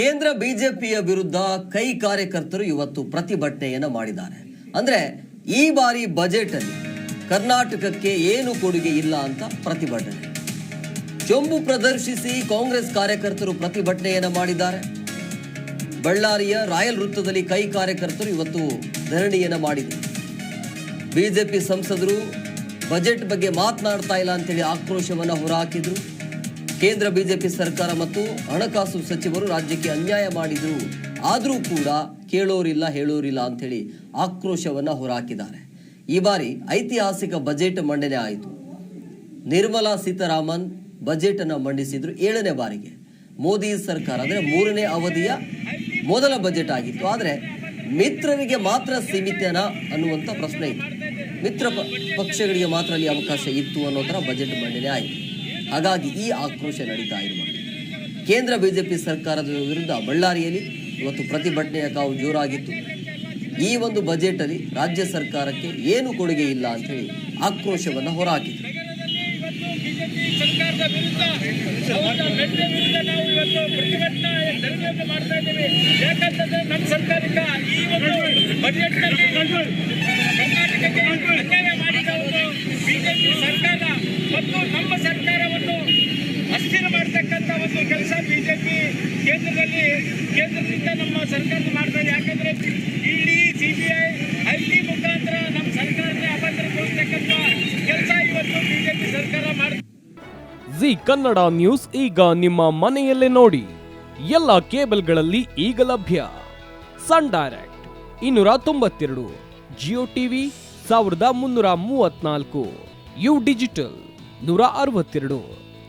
ಕೇಂದ್ರ ಬಿಜೆಪಿಯ ವಿರುದ್ಧ ಕೈ ಕಾರ್ಯಕರ್ತರು ಇವತ್ತು ಪ್ರತಿಭಟನೆಯನ್ನು ಮಾಡಿದ್ದಾರೆ. ಅಂದ್ರೆ ಈ ಬಾರಿ ಬಜೆಟ್ ಅಲ್ಲಿ ಕರ್ನಾಟಕಕ್ಕೆ ಏನು ಕೊಡುಗೆ ಇಲ್ಲ ಅಂತ ಪ್ರತಿಭಟನೆ. ಚೊಂಬು ಪ್ರದರ್ಶಿಸಿ ಕಾಂಗ್ರೆಸ್ ಕಾರ್ಯಕರ್ತರು ಪ್ರತಿಭಟನೆಯನ್ನು ಮಾಡಿದ್ದಾರೆ. ಬಳ್ಳಾರಿಯ ರಾಯಲ್ ವೃತ್ತದಲ್ಲಿ ಕೈ ಕಾರ್ಯಕರ್ತರು ಇವತ್ತು ಧರಣಿಯನ್ನು ಮಾಡಿದರು. ಬಿಜೆಪಿ ಸಂಸದರು ಬಜೆಟ್ ಬಗ್ಗೆ ಮಾತನಾಡ್ತಾ ಇಲ್ಲ ಅಂತೇಳಿ ಆಕ್ರೋಶವನ್ನು ಹೊರಹಾಕಿದ್ರು ಕೇಂದ್ರ ಬಿಜೆಪಿ ಸರ್ಕಾರ ಮತ್ತು ಹಣಕಾಸು ಸಚಿವರು ರಾಜ್ಯಕ್ಕೆ ಅನ್ಯಾಯ ಮಾಡಿದ್ರು. ಆದರೂ ಕೂಡ ಕೇಳೋರಿಲ್ಲ, ಹೇಳೋರಿಲ್ಲ ಅಂತೇಳಿ ಆಕ್ರೋಶವನ್ನ ಹೊರಹಾಕಿದ್ದಾರೆ ಈ ಬಾರಿ ಐತಿಹಾಸಿಕ ಬಜೆಟ್ ಮಂಡನೆ ಆಯಿತು. ನಿರ್ಮಲಾ ಸೀತಾರಾಮನ್ ಬಜೆಟ್ ಅನ್ನು ಮಂಡಿಸಿದ್ರು ಏಳನೇ ಬಾರಿಗೆ. ಮೋದಿ ಸರ್ಕಾರ ಅಂದ್ರೆ ಮೂರನೇ ಅವಧಿಯ ಮೊದಲ ಬಜೆಟ್ ಆಗಿತ್ತು. ಆದರೆ ಮಿತ್ರರಿಗೆ ಮಾತ್ರ ಸೀಮಿತನ ಅನ್ನುವಂಥ ಪ್ರಶ್ನೆ ಇತ್ತು ಮಿತ್ರ ಪಕ್ಷಗಳಿಗೆ ಮಾತ್ರ ಅಲ್ಲಿ ಅವಕಾಶ ಇತ್ತು ಅನ್ನೋ ಥರ ಬಜೆಟ್ ಮಂಡನೆ ಆಯಿತು. ಹಾಗಾಗಿ ಈ ಆಕ್ರೋಶ ನಡೀತಾ ಇರುವ ಕೇಂದ್ರ ಬಿಜೆಪಿ ಸರ್ಕಾರದ ವಿರುದ್ಧ ಬಳ್ಳಾರಿಯಲ್ಲಿ ಇವತ್ತು ಪ್ರತಿಭಟನೆಯ ಕಾವು ಜೋರಾಗಿತ್ತು. ಈ ಒಂದು ಬಜೆಟ್ ಅಲ್ಲಿ ರಾಜ್ಯ ಸರ್ಕಾರಕ್ಕೆ ಏನು ಕೊಡುಗೆ ಇಲ್ಲ ಅಂತ ಹೇಳಿ ಆಕ್ರೋಶವನ್ನ ಬಿಜೆಪಿ ಸರ್ಕಾರ ಮತ್ತು ನಮ್ಮ ಅಸ್ಥಿರ ಮಾಡ್ತಕ್ಕಂಥ ಕೆಲಸ ಬಿಜೆಪಿ ಕೇಂದ್ರದಲ್ಲಿ ಕೇಂದ್ರದಿಂದ ನಮ್ಮ ಸರ್ಕಾರ ಮಾಡ್ತಾ ಇದೆ ಯಾಕಂದ್ರೆ ಇಡಿ ಸಿಬಿಐ ಐ ಟಿ ಮುಖಾಂತರ ನಮ್ಮ ಸರ್ಕಾರನೇ ಅಭದ್ರಗೊಳಿಸ್ತಕ್ಕಂಥ ಕೆಲಸ ಇವತ್ತು ಬಿಜೆಪಿ ಸರ್ಕಾರ ಮಾಡ್ತಾ ಜಿ ಕನ್ನಡ ನ್ಯೂಸ್ ಈಗ ನಿಮ್ಮ ಮನೆಯಲ್ಲೇ ನೋಡಿ. ಎಲ್ಲ ಕೇಬಲ್ಗಳಲ್ಲಿ ಈಗ ಲಭ್ಯ. ಸನ್ ಡೈರೆಕ್ಟ್ ಇನ್ನೂರ ತೊಂಬತ್ತೆರಡು, ಜಿಯೋ ಟಿವಿ ಸಾವಿರದ ಮುನ್ನೂರ ಮೂವತ್ನಾಲ್ಕು ಯು ಡಿಜಿಟಲ್ ನೂರ ಅರವತ್ತೆರಡು.